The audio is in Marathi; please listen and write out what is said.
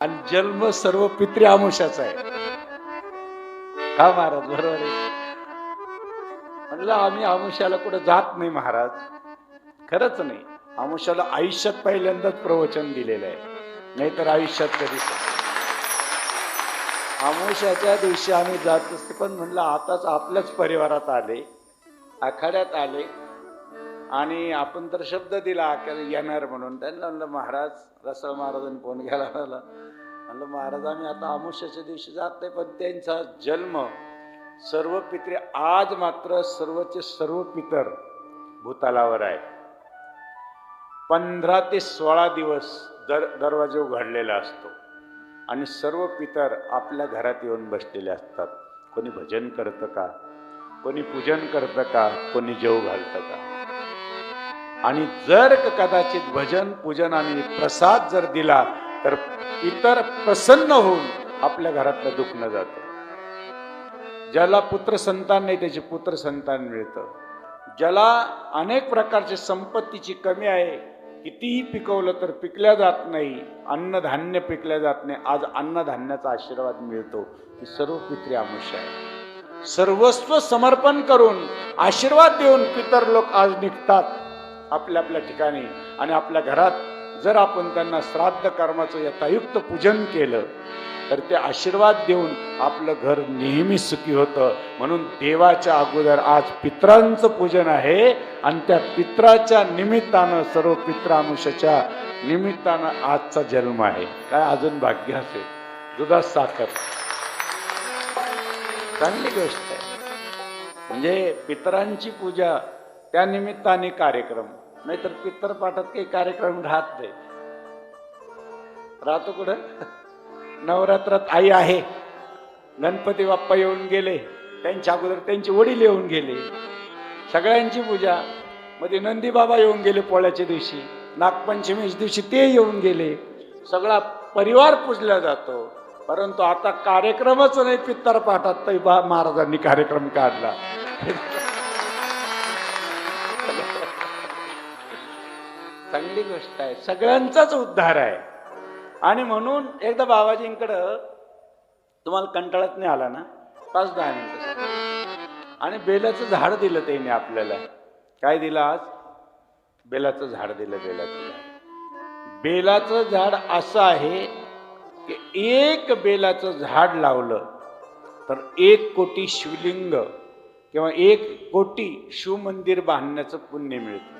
आणि जन्म सर्व पित्री आमुषाचा आहे. का महाराज बरोबर आहे. म्हणलं आम्ही आमुष्याला कुठं जात नाही महाराज. खरंच नाही. आमुष्याला आयुष्यात पहिल्यांदाच प्रवचन दिलेलं आहे. नाहीतर आयुष्यात कधीच आमुष्याच्या दिवशी आम्ही जात असते पण म्हणलं आताच आपल्याच परिवारात आले आखाड्यात आले. आणि आपण तर शब्द दिला आखाड्यात येणार म्हणून. त्यांना म्हणलं महाराज रसाळ महाराजांनी फोन घ्यायला मला. म्हणलं महाराज आम्ही आता आमुष्याच्या दिवशी जात नाही पण त्यांचा जन्म सर्व पित्रे आज मात्र सर्वचे सर्व पितर भूतालावर आहे पंधरा ते सोळा दिवस दर दरवाजे उघडलेला असतो आणि सर्व पितर आपल्या घरात येऊन बसलेले असतात. कोणी भजन करतं का? कोणी पूजन करतं का? कोणी जेव घालतं का? आणि जर कदाचित भजन पूजन आणि प्रसाद जर दिला तर इतर प्रसन्न होऊन आपल्या घरातलं दुखणं जातं. ज्याला पुत्र संतान नाही त्याचे पुत्र संतान मिळतं. ज्याला अनेक प्रकारची संपत्तीची कमी आहे कितीही पिकवलं तर पिकल्या जात नाही अन्नधान्य पिकल्या जात नाही आज अन्नधान्याचा आशीर्वाद मिळतो. ही सर्व पित्री आमुष्य आहे. सर्वस्व समर्पण करून आशीर्वाद देऊन पितर लोक आज निघतात. आपल्या आपल्या ठिकाणी आणि आपल्या घरात जर आपण त्यांना श्राद्ध कर्माचं यथायुक्त पूजन केलं तर ते आशीर्वाद देऊन आपलं घर नेहमी सुखी होतं. म्हणून देवाच्या अगोदर आज पित्रांचं पूजन आहे आणि त्या पित्राच्या निमित्तानं सर्व पित्रांशाच्या निमित्तानं आजचा जन्म आहे. काय अजून भाग्य असेल? दुधात साखर. चांगली गोष्ट आहे. म्हणजे पितरांची पूजा त्या निमित्ताने कार्यक्रम. नाहीतर पितरपाठात काही कार्यक्रम राहत नाही. राहतो कुठं? नवरात्रात आई आहे. गणपती बाप्पा येऊन गेले. त्यांच्या अगोदर त्यांचे वडील येऊन गेले. सगळ्यांची पूजा. मध्ये नंदी बाबा येऊन गेले पोळ्याच्या दिवशी. नागपंचमीच्या दिवशी ते येऊन गेले. सगळा परिवार पूजला जातो. परंतु आता कार्यक्रमच नाही पित्तर पाठात. बा महाराजांनी कार्यक्रम काढला. चांगली गोष्ट आहे. सगळ्यांचाच उद्धार आहे. आणि म्हणून एकदा बाबाजींकडं तुम्हाला कंटाळत नाही आला ना? पाच दहा मिनिट. आणि बेलाचं झाड दिलं त्यांनी आपल्याला. काय दिलं आज? बेलाचं झाड दिलं बेलाचं झाड. बेलाचं झाड असं आहे की एक बेलाचं झाड लावलं तर एक कोटी शिवलिंग किंवा एक कोटी शिवमंदिर बांधण्याचं पुण्य मिळतं.